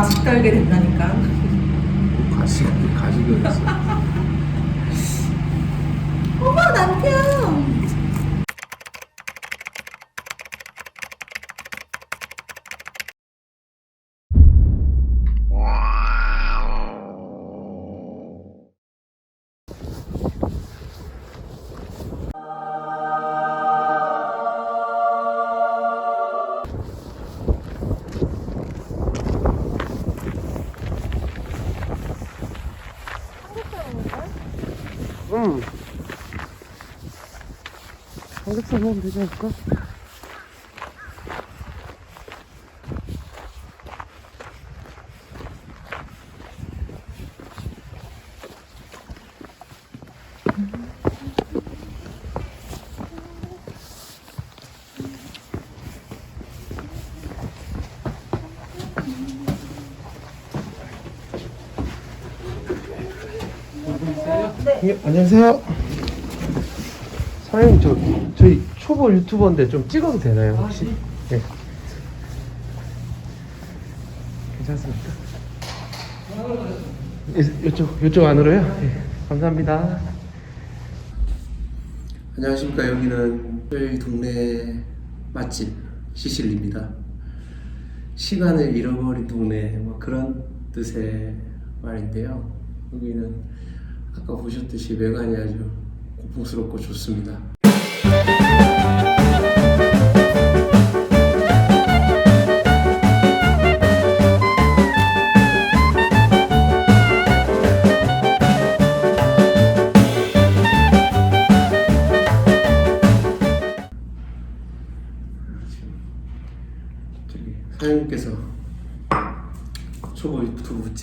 가식 달게 된다니까. 가식 가식이 어딨어? 어머 남편. 먹으면 되지 않을까? 네. 안녕하세요. 사장님 저 저희 초보 유튜버인데 좀 찍어도 되나요 혹시? 네. 괜찮습니까? 이- 이쪽 이쪽 안으로요? 네. 감사합니다. 안녕하십니까 여기는 저희 동네 맛집 시실리입니다. 시간을 잃어버린 동네 뭐 그런 뜻의 말인데요. 여기는 아까 보셨듯이 외관이 아주 고풍스럽고 좋습니다.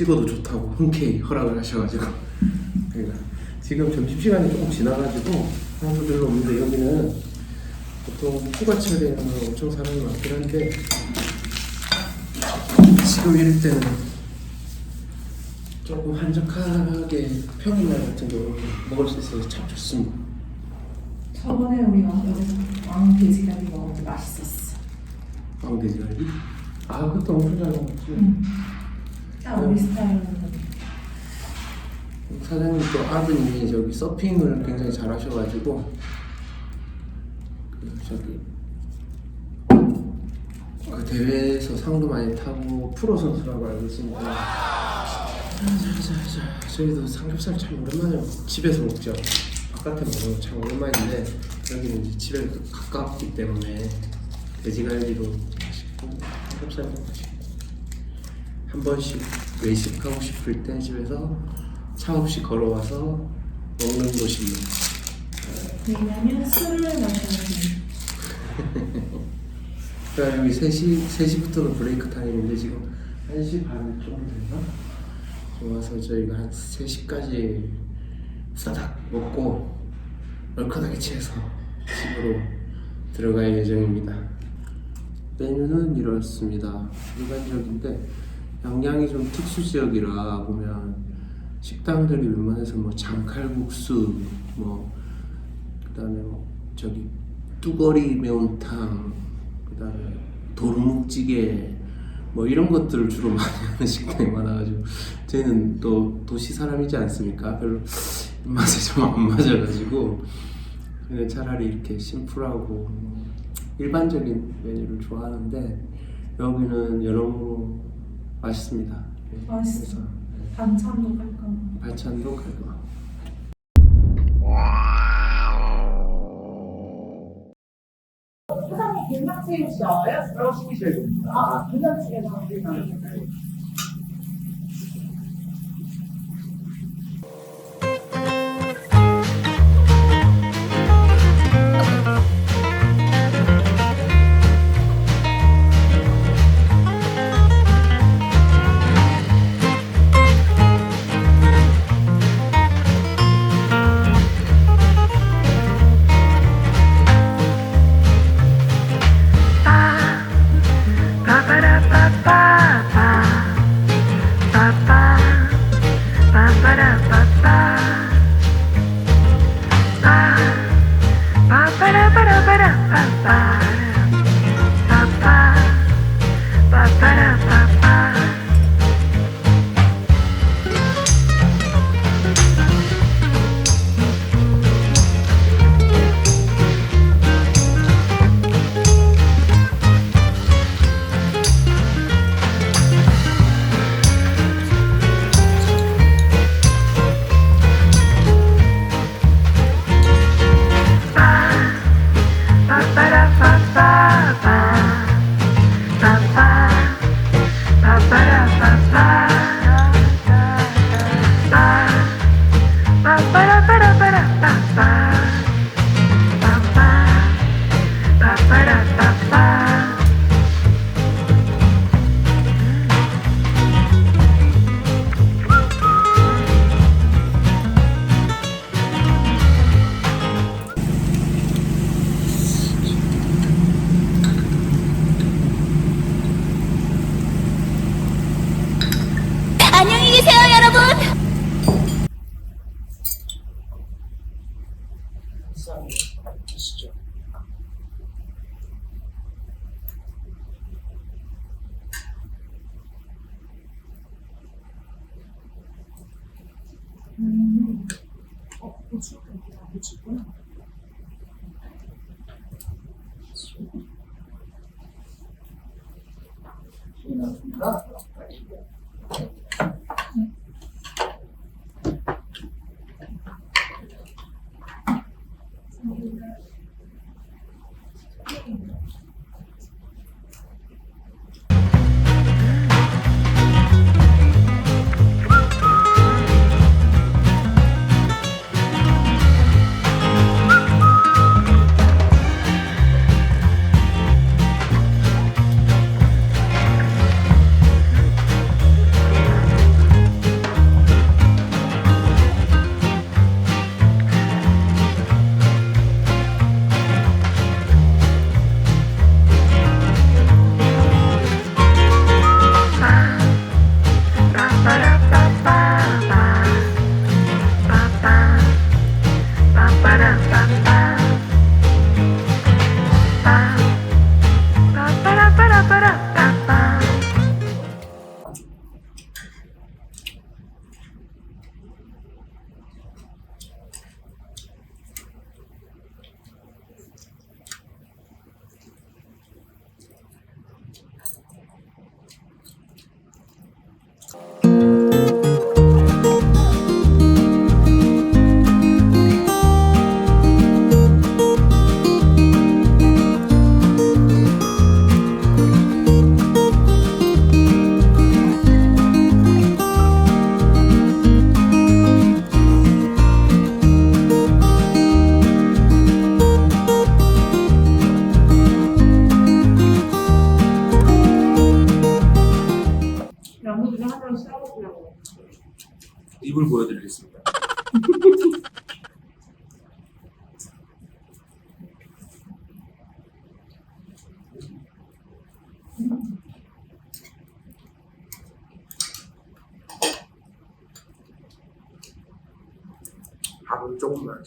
찍어도 좋다고 흔쾌히 허락을 하셔가지고 그러니까 지금 점심시간이 조금 지나가지고 사람도 별로 없는데 여기는 보통 휴가철에는 엄청 사람이 많긴 한데 지금 이럴 때는 조금 한적하게 평일날 같은 거 먹을 수 있어서 참 좋습니다 저번에 우리 어제 왕 돼지갈비 먹었는데 맛있었어. 빵돼지갈비 아 그것도 엄청 잘 먹었지 응. 딱 우리 스타일로. 사장님 또 아드님이 저기 서핑을 굉장히 잘 하셔가지고 그 저기 그 대회에서 상도 많이 타고 프로 선수라고 알고 있습니다. 자자자 저희도 삼겹살 참 오랜만에 먹- 집에서 먹죠. 바깥에 먹는 건참 오랜만인데 여기는 이제 집에 가깝기 때문에 돼지갈비도 맛있고 삼겹살도 맛있고 한 번씩 외식하고 싶을 때 집에서 차 없이 걸어와서 먹는 곳입니다. 왜냐면 술을 마셔야지. 그러니까 여기 3시, 3시부터는 브레이크 타임인데 지금 1시 반 정도 됐나? 와서 저희가 한 3시까지 싸닥 먹고 얼큰하게 취해서 집으로 들어갈 예정입니다. 메뉴는 이렇습니다. 일반적인데 양양이 좀 특수 지역이라 보면 식당들이 웬만해서 뭐 장칼국수 뭐 그다음에 뭐 저기 뚜거리 매운탕 그다음에 도루묵찌개 뭐 이런 것들을 주로 많이 하는 식당이 많아가지고 저희는 또 도시 사람이지 않습니까? 별로 입맛에 좀 안 맞아가지고 그냥 차라리 이렇게 심플하고 일반적인 메뉴를 좋아하는데 여기는 여러모로 맛있습니다. 네, 맛있어. 그래서, 네, 반찬도 깔끔. 반찬도 깔끔하고 사장님 된장찌개 혹시 알아요? 아, 된장찌개도 합니다. 나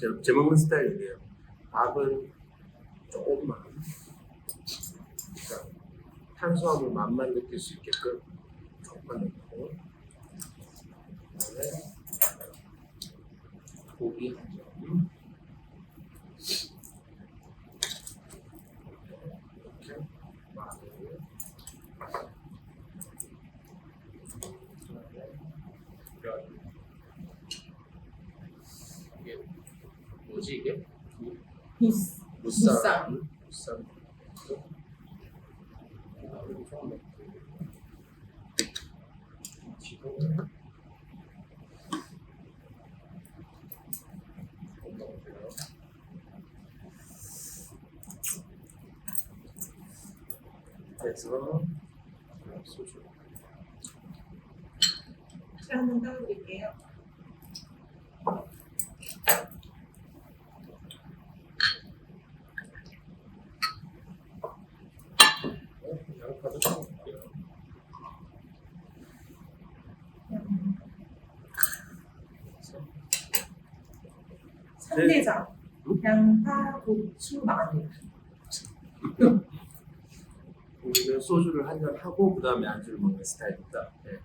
제, 제 먹는 스타일이에요. 밥은 조금만. 그러니까 탄수화물 맛만 느낄 수 있게끔 조금만 넣고. 그다음에 고기 한 점. 이렇게 마늘. 그다음에 면. 이게 뭐지 이게? 무스. 무쌈. 무쌈. 그다음에 좀 넣고. 지금 그래서 소주 제가 한번 따라드릴게요. 양파도 좀 넣을게요. 그래서 3대장. 양파, 고추, 마늘. 우리는 소주를 한 잔 하고 그 다음에 안주를 먹는 스타일입니다. 네.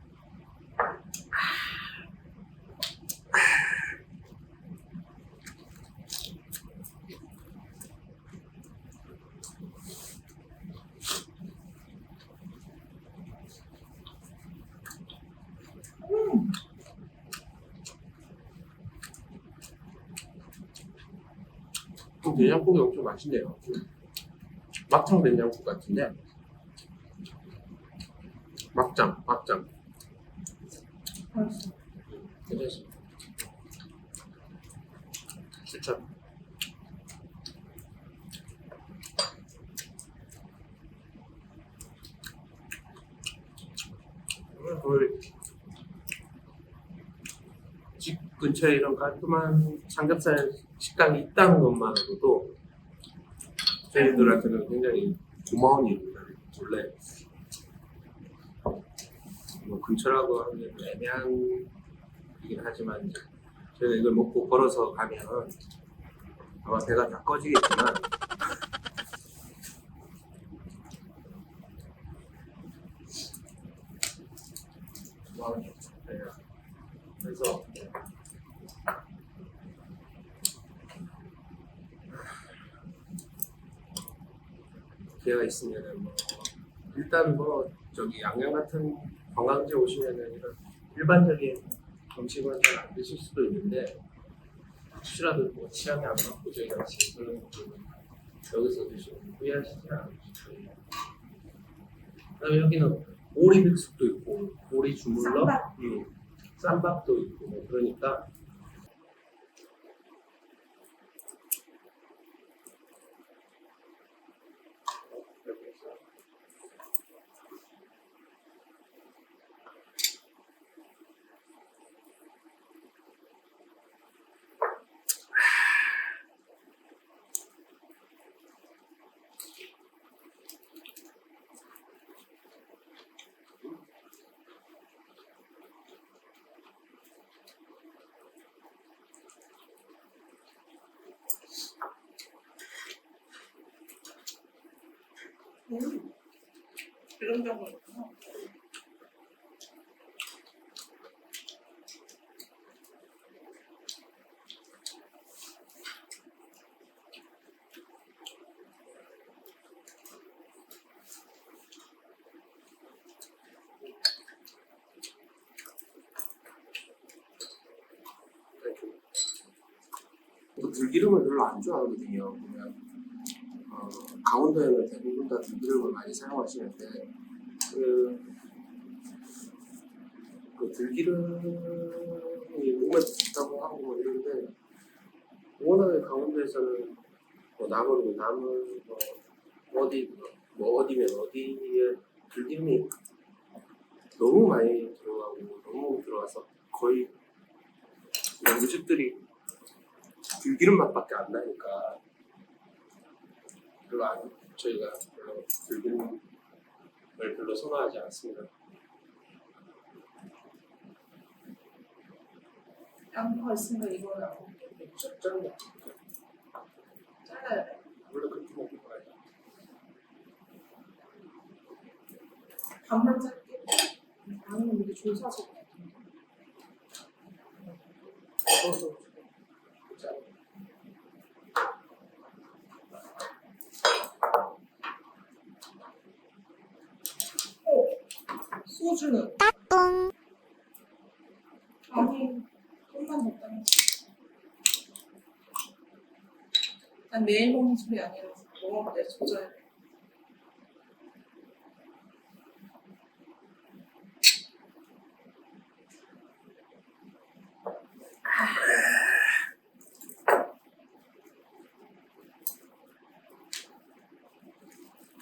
음. 음, 된장국이 엄청 맛있네요. 막창 된장국 같은데 막장, 막장 맛있어. 괜찮습니다. 추천. 음, 거의 집 근처에 이런 깔끔한 삼겹살 식당이 있다는 것만으로도 저희들한테는 굉장히 고마운 일입니다. 원래 뭐 근처라고 하면 애매한 이긴 하지만 저희가 이걸 먹고 걸어서 가면 아마 배가 다 꺼지겠지만 고마운 일이죠. 네. 그래서 기회가 있으면은 뭐 일단 뭐 저기 양양 같은 관광지 오시면은 이런 일반적인 음식은 잘 안 드실 수도 있는데 혹시라도 뭐 취향이 안 맞고 저희가 지금 그런 것들은 여기서 드시면 후회하시지 않으실 거예요. 그다음에 여기는 오리 백숙도 있고 오리 주물럭, 쌈밥. 음, 쌈밥도 있고 뭐 그러니까 경우 있구나. 또 들기름을 별로 안 좋아하거든요. 보면 어, 강원도에는 대부분 다 들기름을 많이 사용하시는데 그, 그 들기름이 몸에 좋다고 하고 뭐 이런데 워낙에 강원도에서는 뭐 나물이면 나물 뭐 어디 뭐 어디면 어디에 들기름이 너무 많이 들어가고 너무 들어가서 거의 양주집들이 들기름 맛밖에 안 나니까 별로 안 저희가 별로 들기름을 별로 선호하지 않습니다. 양파 있으니까 이거는 안 먹게. 적잖아요. 잘라야 돼. 원래 그렇게 먹을 거예요. 반만 짧게. 나는 이게 조사서. 써서 짠. 소주는 아니 좀만 먹다 난 매일 먹는 술이 아니라 먹을 때 조절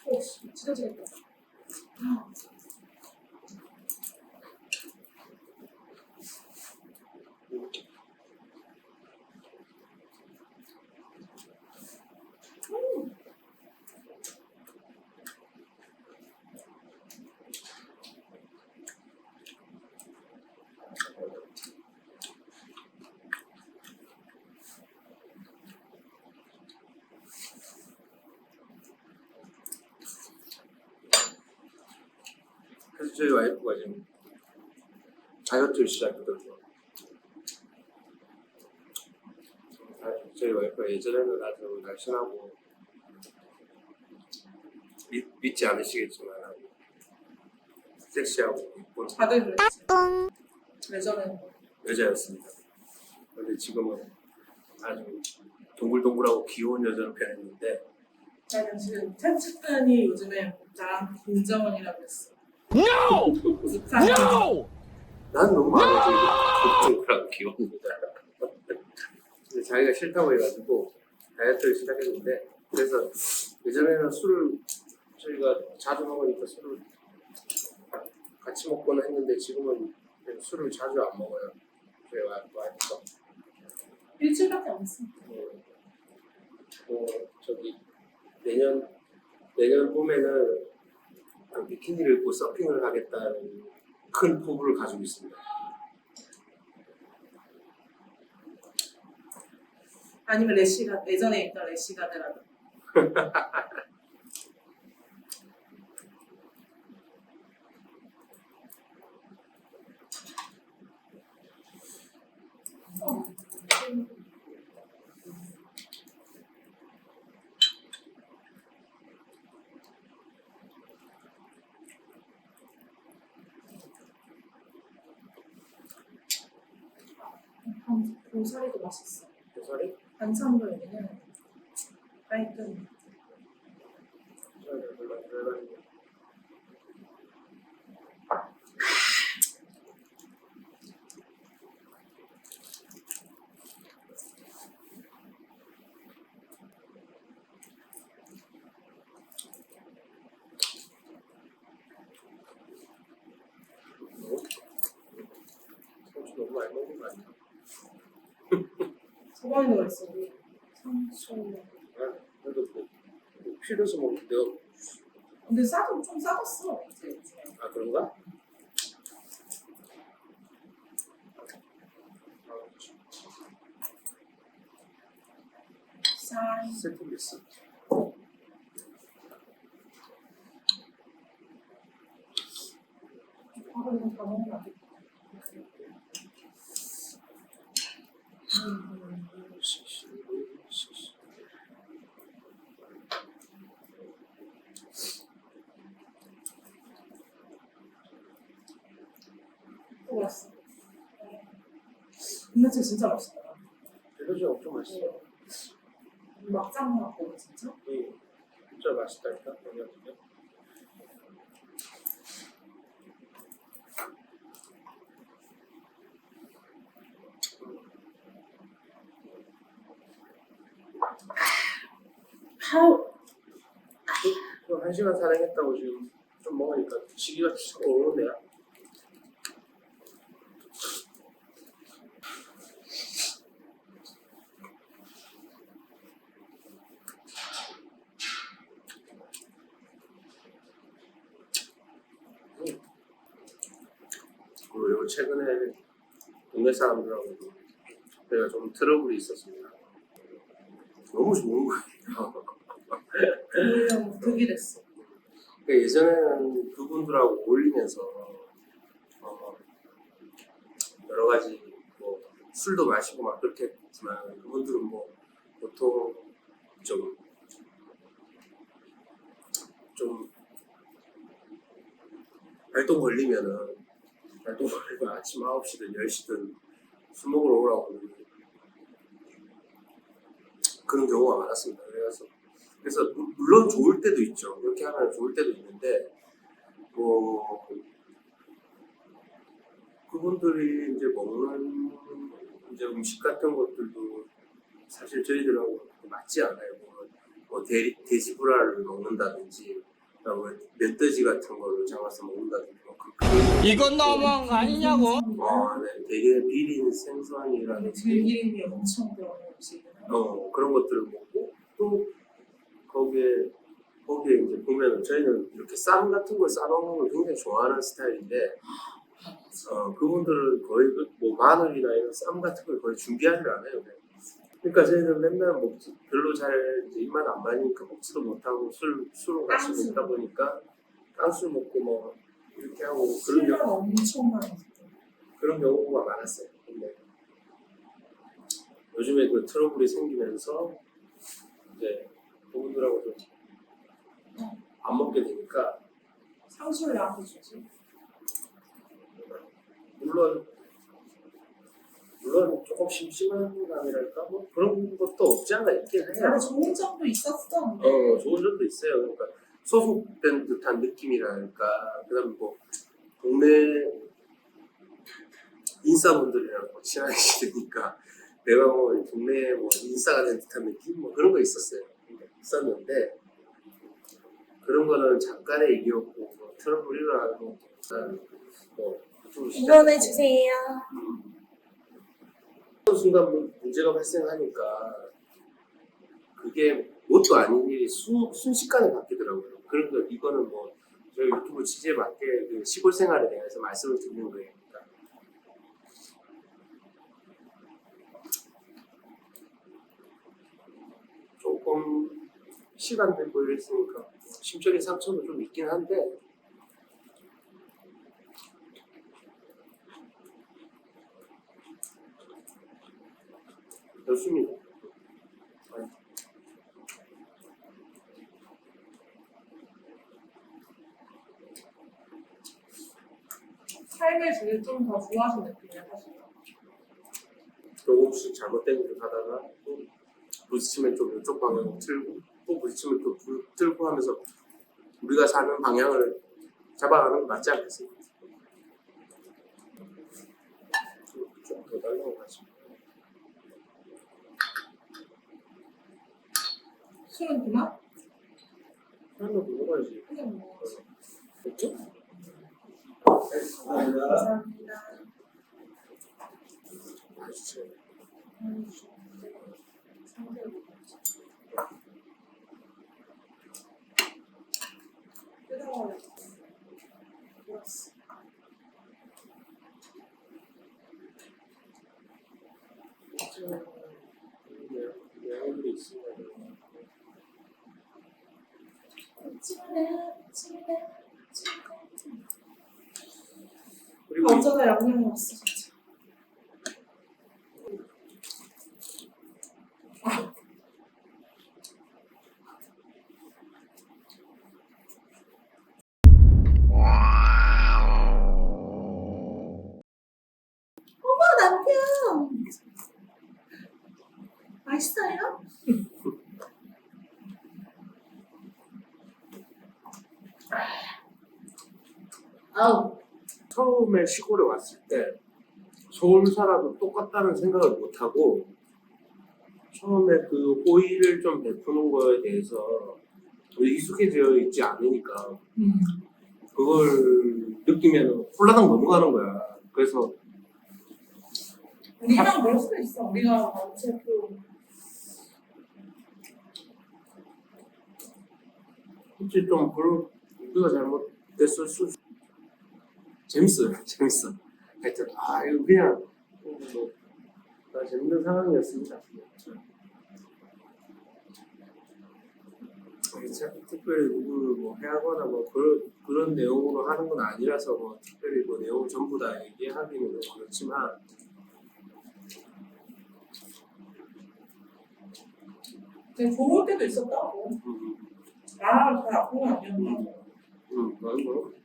오, 씨, 찢어지겠다. 저희 와이프가 지금 다이어트를 시작했거든요. 아, 저희 와이프가 예전에는 아주 날씬하고 믿, 믿지 않으시겠지만 섹시하고 이쁜 다들 그랬지. 예전에는 여자였습니다. 그런데 지금은 아주 동글동글하고 귀여운 여자로 변했는데 나는 지금 채측근이 요즘에 나랑 김정은이라고 했어. No! No! 난 너무 마음에 들고 동글동글하고 귀여운 여자. 근데 자기가 싫다고 해가지고 다이어트를 시작했는데 그래서 예전에는 술을 저희가 자주 먹으니까 술을 같이 먹거나 했는데 지금은 술을 자주 안 먹어요. 저희 와이프가. 일주일밖에 안 했어. 어, 뭐 저기 내년 내년 봄에는 그 비키니를 입고 서핑을 하겠다는 큰 포부를 가지고 있습니다. 아니면 레시가 예전에 있던 레시가드라도. 어. 맛있어. 고사리? 반찬도 여기는 깔끔. 고사리 별로 안 좋아해가지고. 상추 너무 많이 먹은 거 아니야? 우리 상추. 아, 그래도 뭐, 뭐 필요해서 먹는데요 근데 싸도 좀 싸졌어. 이제. 아 그런가? 쌀. 세팅됐어. 밥을 다 먹으면 안 돼. 음, 또 맛있어. 근데 진짜 맛있다. 대도시 엄청 맛있어. 막장 먹고 진짜? 응. 진짜 맛있다니까 영양제. 파우. 한 시간 사랑했다고 지금 좀 먹으니까 시기가 쭉 오르네요. 그리고 최근에 동네 사람들하고 제가 좀 트러블이 있었습니다. 너무 좋은 거예요. 득이 됐어. 그 예전에는 그분들하고 어울리면서 어, 여러 가지 뭐 술도 마시고 막 그렇게 했지만 그분들은 뭐 보통 좀 좀 활동 걸리면은 걸리면 아침 9시든 10시든 술 먹으러 오라고 그러는 그런 경우가 많았습니다. 그래서 그래서 무- 물론 좋을 때도 있죠. 그렇게 하면 좋을 때도 있는데 뭐 그분들이 이제 먹는 이제 음식 같은 것들도 사실 저희들하고 맞지 않아요. 뭐, 뭐 돼, 돼지 불알을 먹는다든지 뭐 멧돼지 같은 거를 잡아서 먹는다든지 뭐 이건 너무한 거 아니냐고? 어, 네, 되게 비린 근데 생선이라든지 들기름이 엄청 들어간 음식이잖아. 어, 그런 것들을 먹고 또 거기에 거기에 이제 보면은 저희는 이렇게 쌈 같은 걸 싸먹는 걸 굉장히 좋아하는 스타일인데 어, 그분들은 거의 그뭐 마늘이나 이런 쌈 같은 걸 거의 준비하지 않아요. 그냥. 그러니까 저희는 맨날 먹지 별로 잘 입맛 안 맞으니까 먹지도 못하고 술 술을 같이 깡술. 먹다 보니까 깡술 먹고 뭐 이렇게 하고 그런 술을 경우 엄청 먹어. 그런 경우가 많았어요. 근데 요즘에 그 트러블이 생기면서 이제 그분들하고 좀 안 먹게 되니까 상수를 나한테 주지. 물론 물론 조금 심심한 감이랄까 뭐 그런 것도 없지 않아 있긴 해요. 좋은 점도 있었어. 근데 어 좋은 점도 있어요. 그러니까 소속된 듯한 느낌이랄까 그다음 뭐 동네 인싸분들이랑 뭐 친해지니까 내가 뭐 동네에 뭐 인싸가 된 듯한 느낌 뭐 그런 거 있었어요. 있었는데 그런 거는 잠깐의 일이었고 뭐 트러블 일어나고 뭐 유튜브 응원해 주세요. 어느 순간 문- 문제가 발생하니까 그게 뭣도 아닌 일이 수, 순식간에 바뀌더라고요. 그러니까 이거는 뭐 저희 유튜브 취지에 맞게 그 시골 생활에 대해서 말씀을 드리는 거예요. 조금 시간 되고 이랬으니까 심적인 상처도 좀 있긴 한데 열심히 삶을 제일 좀더 좋아하시는 느낌이야 사실. 조금씩 잘못된 길 가다가 또 부딪히면 좀 이쪽 방향으로 틀고 또 부딪히면 또 불- 틀고 하면서 우리가 사는 방향을 잡아가는 게 맞지 않겠습니까? 좀더 달라고 하죠. 술은 그만? 한번 먹어야지. 그냥 먹어야지. 됐죠? 감사합니다. 맛있어요. 음, 상대로 뜨거워요. 좋았어. 내용들이 있으면 그리고 어쩌다 양념이 왔어 진짜. 어머 남편 맛있어요? 아우 처음에 시골에 왔을 때 서울 살아도 똑같다는 생각을 못 하고 처음에 그 호의를 좀 베푸는 거에 대해서 익숙해져 있지 않으니까 음. 그걸 느끼면 홀라당 넘어가는 거야. 그래서 우리랑 그럴 수도 있어. 우리가 어차피 혹시 좀 그런 우리가 잘못됐을 수 재밌어요. 재밌어. 하여튼 아 이거 그냥 뭐, 아, 재밌는 상황이었습니다. 특별히 누구를 뭐 해하거나 뭐 그런 그런 내용으로 하는 건 아니라서 뭐 특별히 뭐 내용 전부 다 얘기하기는 좀 그렇지만 되게 때도 있었다고. 음, 아, 그 나쁜 건 아니었나. 음, 뭐, 뭐. 아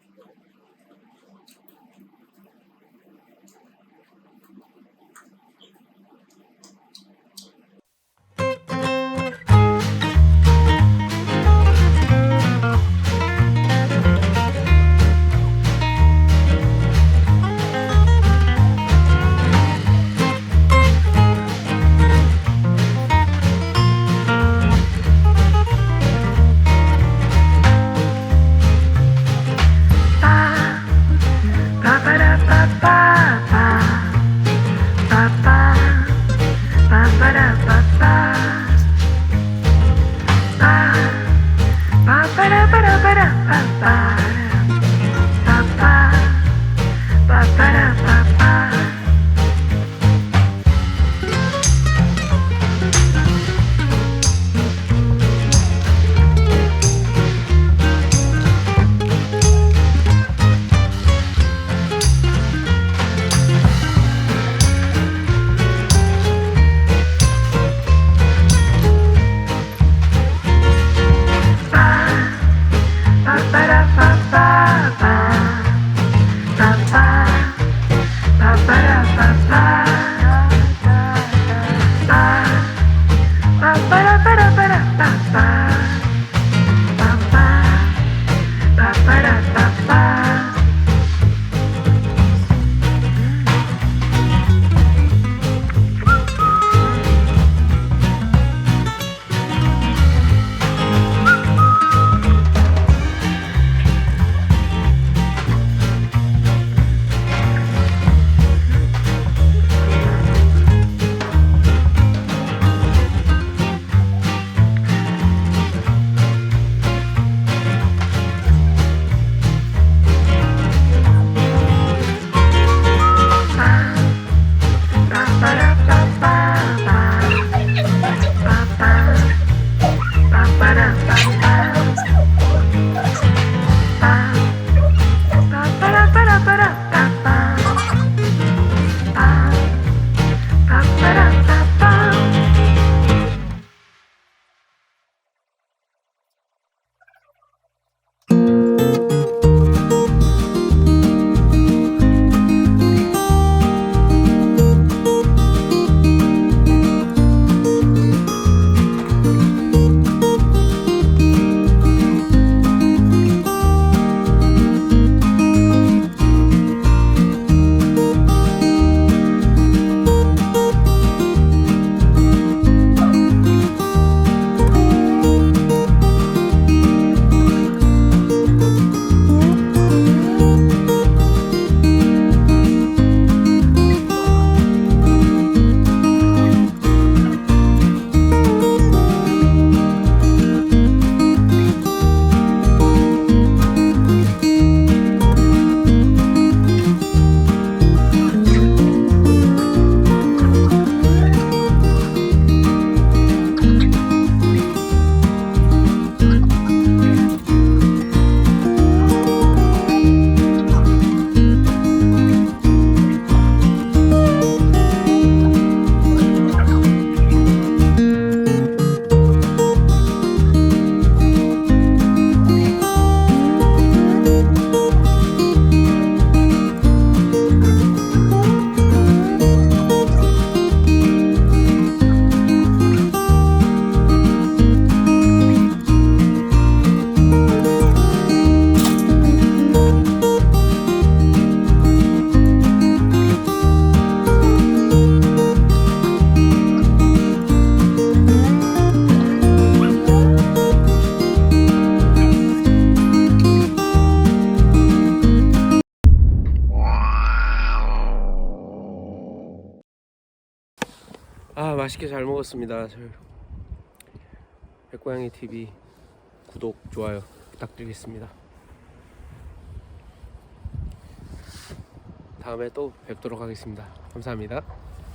잘 먹었습니다. 저 백고양이 TV 구독 좋아요 부탁드리겠습니다. 다음에 또 뵙도록 하겠습니다. 감사합니다.